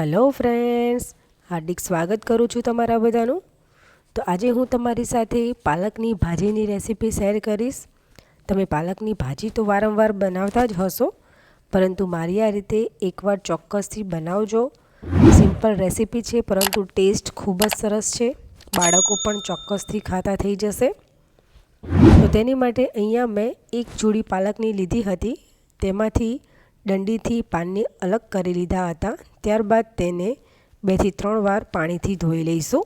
Hello friends હાર્દિક સ્વાગત કરું છું તમારા બધાનું. તો આજે હું તમારી સાથે પાલકની ભાજીની રેસીપી શેર કરીશ. તમે પાલકની ભાજી તો વારંવાર બનાવતા જ હશો, પરંતુ મારી આ રીતે એકવાર ચોક્કસથી બનાવજો. સિમ્પલ રેસીપી છે, પરંતુ ટેસ્ટ ખૂબ જ સરસ છે. બાળકો પણ ચોક્કસથી ખાતા થઈ જશે. તો તેની માટે અહીંયા મેં એક જોડી પાલકની લીધી હતી. તેમાંથી દંડીથી પાનને અલગ કરી લીધા હતા. ત્યારબાદ તેને બેથી ત્રણ વાર પાણીથી ધોઈ લઈશું.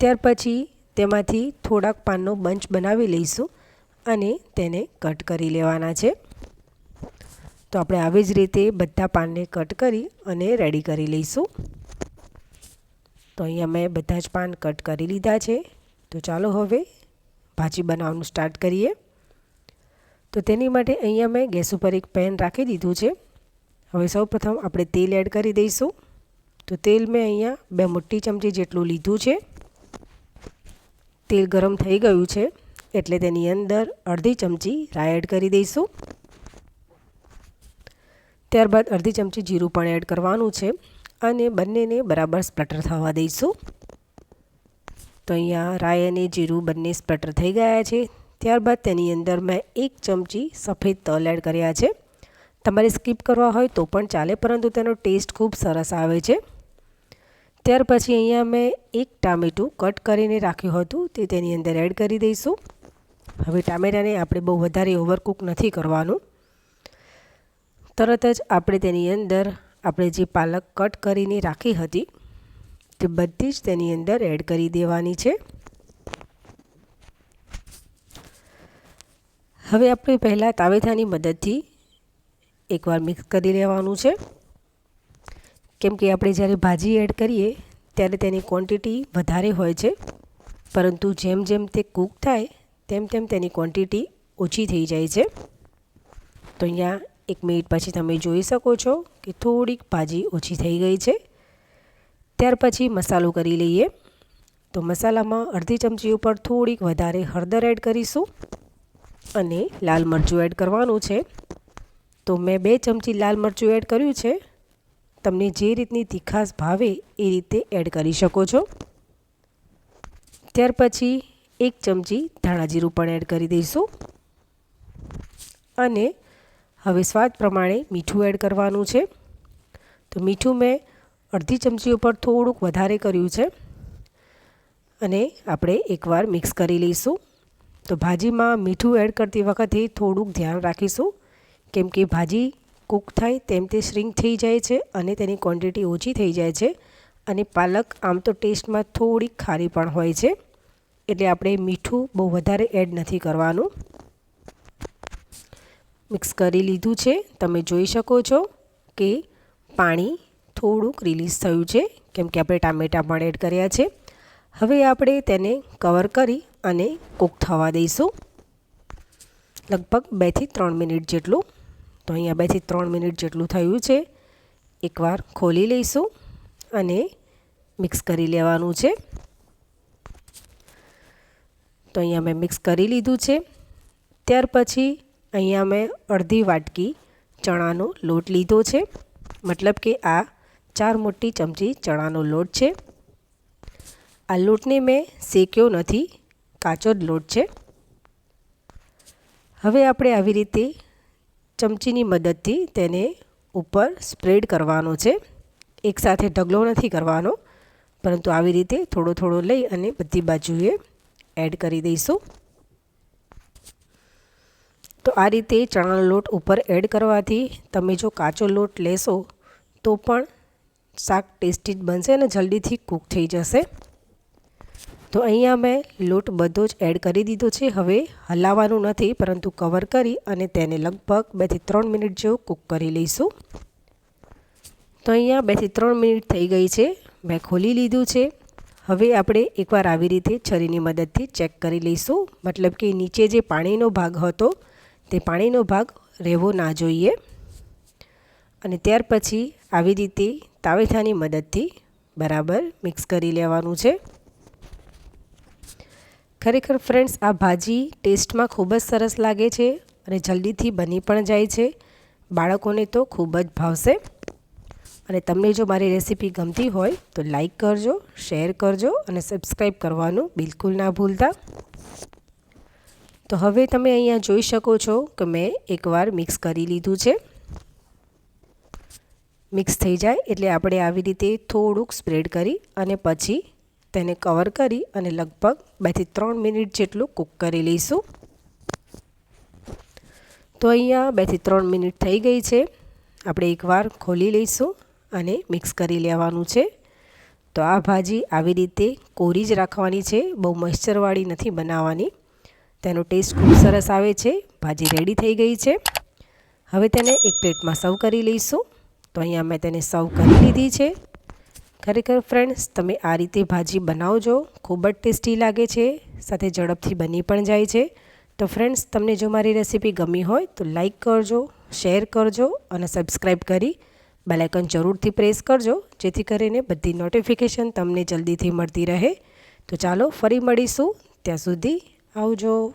ત્યાર પછી તેમાંથી થોડાક પાનનો બંચ બનાવી લઈશું અને તેને કટ કરી લેવાના છે. તો આપણે આવી જ રીતે બધા પાનને કટ કરી અને રેડી કરી લઈશું. તો અહીંયા મેં બધા જ પાન કટ કરી લીધા છે. તો ચાલો હવે ભાજી બનાવવાનું સ્ટાર્ટ કરીએ. તો તેની માટે અહીંયા મેં ગેસ ઉપર એક પેન રાખી દીધું છે. હવે સૌપ્રથમ આપણે તેલ એડ કરી દઈશું. તો તેલ મેં અહીંયા બે મોટી ચમચી જેટલું લીધું છે. તેલ ગરમ થઈ ગયું છે, એટલે તેની અંદર અડધી ચમચી રાઈ એડ કરી દઈશું. ત્યારબાદ અડધી ચમચી જીરું પણ એડ કરવાનું છે અને બંનેને બરાબર સ્પ્લટર થવા દઈશું. તો અહીંયા રાઈ અને જીરું બંને સ્પ્લટર થઈ ગયા છે. ત્યારબાદ તેની અંદર મેં એક ચમચી સફેદ તલ એડ કર્યા છે. તમારે સ્કીપ કરવા હોય તો પણ ચાલે, પરંતુ તેનો ટેસ્ટ ખૂબ સરસ આવે છે. ત્યાર પછી અહીંયા મેં એક ટામેટું કટ કરીને રાખ્યું હતું, તે તેની અંદર એડ કરી દઈશું. હવે ટામેટાને આપણે બહુ વધારે ઓવરકુક નથી કરવાનું. તરત જ આપણે તેની અંદર આપણે જે પાલક કટ કરીને રાખી હતી, તે બધી જ તેની અંદર એડ કરી દેવાની છે. હવે આપણે પહેલાં તાવેથાની મદદથી એકવાર મિક્સ કરી લેવાનું છે. કેમ કે આપણે જ્યારે ભાજી એડ કરીએ, ત્યારે તેની ક્વોન્ટિટી વધારે હોય છે. પરંતુ જેમ જેમ તે કૂક થાય, તેમ તેમ તેની ક્વોન્ટિટી ઓછી થઈ જાય છે. તો અહીંયા એક મિનિટ પછી તમે જોઈ શકો છો કે થોડીક ભાજી ઓછી થઈ ગઈ છે. ત્યાર પછી મસાલો કરી લઈએ. તો મસાલામાં અડધી ચમચી ઉપર થોડીક વધારે હળદર એડ કરીશું. અને લાલ મરચું એડ કરવાનું છે. તો મેં બે ચમચી લાલ મરચું એડ કર્યું છે. તમને જે રીતની તીખાશ ભાવે એ રીતે એડ કરી શકો છો. ત્યાર પછી એક ચમચી ધાણા જીરું પણ એડ કરી દઈશું. અને હવે સ્વાદ પ્રમાણે મીઠું એડ કરવાનું છે. તો મીઠું મેં અડધી ચમચી ઉપર થોડુંક વધારે કર્યું છે. અને આપણે એકવાર મિક્સ કરી લઈશું. તો ભાજીમાં મીઠું એડ કરતી વખતે થોડુંક ધ્યાન રાખીશું. કેમ કે ભાજી કૂક થાય તેમ તે શ્રિંક થઈ જાય છે અને તેની ક્વોન્ટિટી ઓછી થઈ જાય છે અને પાલક આમ તો ટેસ્ટમાં થોડીક ખારી પણ હોય છે. એટલે આપણે મીઠું બહુ વધારે એડ નથી કરવાનું. મિક્સ કરી લીધું છે. તમે જોઈ શકો છો કે પાણી થોડુંક રિલીઝ થયું છે, કેમ કે આપણે ટામેટાં પણ એડ કર્યા છે. હવે આપણે તેને કવર કરી અને કૂક થવા દઈશું. લગભગ બેથી ત્રણ મિનિટ જેટલું. તો અહીંયા બેથી ત્રણ મિનિટ જેટલું થયું છે. એકવાર ખોલી લઈશું અને મિક્સ કરી લેવાનું છે. તો અહીંયા મેં મિક્સ કરી લીધું છે. ત્યાર પછી અહીંયા મેં અડધી વાટકી ચણાનો લોટ લીધો છે. મતલબ કે આ ચાર મોટી ચમચી ચણાનો લોટ છે. આ લોટને મેં શેક્યો નથી, કાચો જ લોટ છે. હવે આપણે આવી રીતે ચમચીની મદદથી તેને ઉપર સ્પ્રેડ કરવાનો છે. એકસાથે ઢગલો નથી કરવાનો. પરંતુ આવી રીતે થોડો થોડો લઈ અને બધી બાજુએ એડ કરી દઈશું. તો આ રીતે ચણાનો લોટ ઉપર એડ કરવાથી તમે જો કાચો લોટ લેશો તો પણ શાક ટેસ્ટી જ બનશે અને જલ્દીથી કૂક થઈ જશે. તો અહીંયા મેં લોટ બધો જ એડ કરી દીધો છે. હવે હલાવવાનું નથી, પરંતુ કવર કરી અને તેને લગભગ બેથી ત્રણ મિનિટ જેવું કૂક કરી લઈશું. તો અહીંયા બેથી ત્રણ મિનિટ થઈ ગઈ છે. મેં ખોલી લીધું છે. હવે આપણે એકવાર આવી રીતે છરીની મદદથી ચેક કરી લઈશું. મતલબ કે નીચે જે પાણીનો ભાગ હતો, તે પાણીનો ભાગ રહેવો ના જોઈએ. અને ત્યાર પછી આવી રીતે તાવેથાની મદદથી બરાબર મિક્સ કરી લેવાનું છે. ખરેખર ફ્રેન્ડ્સ આ ભાજી ટેસ્ટમાં ખૂબ જ સરસ લાગે છે અને જલ્દીથી બની પણ જાય છે. બાળકોને તો ખૂબ જ ભાવશે. અને તમને જો મારી રેસીપી ગમતી હોય તો લાઈક કરજો શેર કરજો અને સબસ્ક્રાઈબ કરવાનું બિલકુલ ના ભૂલતા. તો હવે તમે અહીંયા જોઈ શકો છો કે મેં એકવાર મિક્સ કરી લીધું છે. મિક્સ થઈ જાય એટલે આપણે આવી રીતે થોડુંક સ્પ્રેડ કરી અને પછી તેને કવર કરી અને લગભગ બેથી ત્રણ મિનિટ જેટલું કૂક કરી લઈશું. તો અહીંયા બેથી ત્રણ મિનિટ થઈ ગઈ છે. આપણે એકવાર ખોલી લઈશું અને મિક્સ કરી લેવાનું છે. તો આ ભાજી આવી રીતે કોરી જ રાખવાની છે. બહુ મોઇશ્ચરવાળી નથી બનાવવાની. તેનો ટેસ્ટ ખૂબ સરસ આવે છે. ભાજી રેડી થઈ ગઈ છે. હવે તેને એક પ્લેટમાં સર્વ કરી લઈશું. તો અહીંયા મેં તેને સર્વ કરી લીધી છે. ખરેખર ફ્રેન્ડ્સ તમે આ રીતે ભાજી બનાવજો. ખૂબ જ ટેસ્ટી લાગે છે, સાથે ઝડપથી બની પણ જાય છે. તો ફ્રેન્ડ્સ તમને જો મારી રેસીપી ગમી હોય તો લાઈક કરજો શેર કરજો અને સબસ્ક્રાઈબ કરી બેલાઇકન જરૂરથી પ્રેસ કરજો, જેથી કરીને બધી નોટિફિકેશન તમને જલ્દીથી મળતી રહે. તો ચાલો ફરી મળીશું. ત્યાં સુધી આવજો.